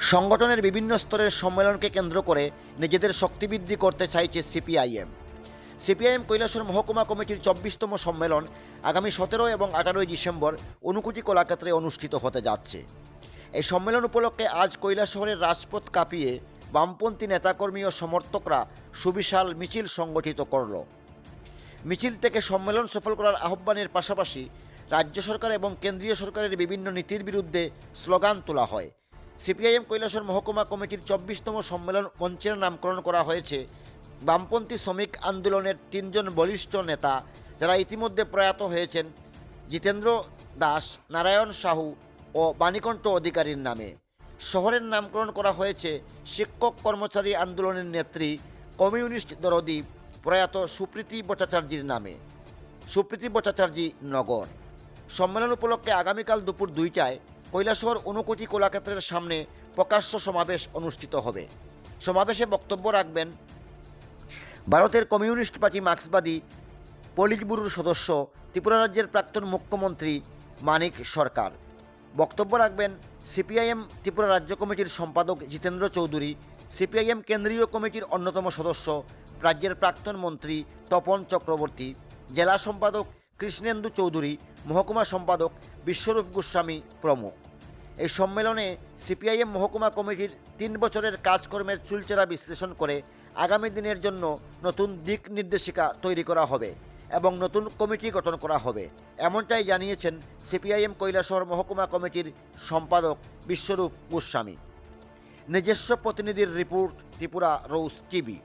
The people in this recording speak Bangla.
সংগঠনের বিভিন্ন স্তরের সম্মেলনকে কেন্দ্র করে নিজেদের শক্তিবৃদ্ধি করতে চাইছে সিপিআইএম। সিপিআইএম কৈলাসর মহকুমা কমিটির চব্বিশতম সম্মেলন আগামী সতেরো এবং আঠারোই ডিসেম্বর অনুকুটি কলাক্ষেত্রে অনুষ্ঠিত হতে যাচ্ছে। এই সম্মেলন উপলক্ষে আজ কৈলাসহরের রাজপথ কাঁপিয়ে বামপন্থী নেতাকর্মী ও সমর্থকরা সুবিশাল মিছিল সংগঠিত করল। মিছিল থেকে সম্মেলন সফল করার আহ্বানের পাশাপাশি রাজ্য সরকার এবং কেন্দ্রীয় সরকারের বিভিন্ন নীতির বিরুদ্ধে স্লোগান তোলা হয়। সিপিআইএম কৈলাসর মহকুমা কমিটির চব্বিশতম সম্মেলন মঞ্চের নামকরণ করা হয়েছে। বামপন্থী শ্রমিক আন্দোলনের তিনজন বলিষ্ঠ নেতা যারা ইতিমধ্যে প্রয়াত হয়েছেন জিতেন্দ্র দাস, নারায়ণ সাহু ও বাণীকণ্ঠ অধিকারীর নামে। শহরের নামকরণ করা হয়েছে শিক্ষক কর্মচারী আন্দোলনের নেত্রী, কমিউনিস্ট দরদি প্রয়াত সুপ্রীতি ভট্টাচার্যির নামে। সুপ্রীতি ভট্টাচার্যী নগর। সম্মেলন উপলক্ষে আগামীকাল দুপুর দুইটায় কৈলাসহর অনুকোটি কলাক্ষেত্রের সামনে প্রকাশ্য সমাবেশ অনুষ্ঠিত হবে। সমাবেশে বক্তব্য রাখবেন ভারতের কমিউনিস্ট পার্টি মার্ক্সবাদী পলিট ব্যুরোর সদস্য, ত্রিপুরা রাজ্যের প্রাক্তন মুখ্যমন্ত্রী মানিক সরকার। বক্তব্য রাখবেন সিপিআইএম ত্রিপুরা রাজ্য কমিটির সম্পাদক জিতেন্দ্র চৌধুরী, সিপিআইএম কেন্দ্রীয় কমিটির অন্যতম সদস্য, রাজ্যের প্রাক্তন মন্ত্রী তপন চক্রবর্তী, জেলা সম্পাদক কৃষ্ণেন্দু চৌধুরী মহকুমা সম্পাদক বিশ্বরূপ গোস্বামী প্রমুখ। এই সম্মেলনে সিপিআইএম মহকুমা কমিটির তিন বছরের কাজকর্মের চুলচেরা বিশ্লেষণ করে আগামী দিনের জন্য নতুন দিক নির্দেশিকা তৈরি করা হবে এবং নতুন কমিটি গঠন করা হবে, এমনটাই জানিয়েছেন সিপিআইএম কৈলাসহর মহকুমা কমিটির সম্পাদক বিশ্বরূপ গোস্বামী। নিজস্ব প্রতিনিধির রিপোর্ট, ত্রিপুরা রৌস টিভি।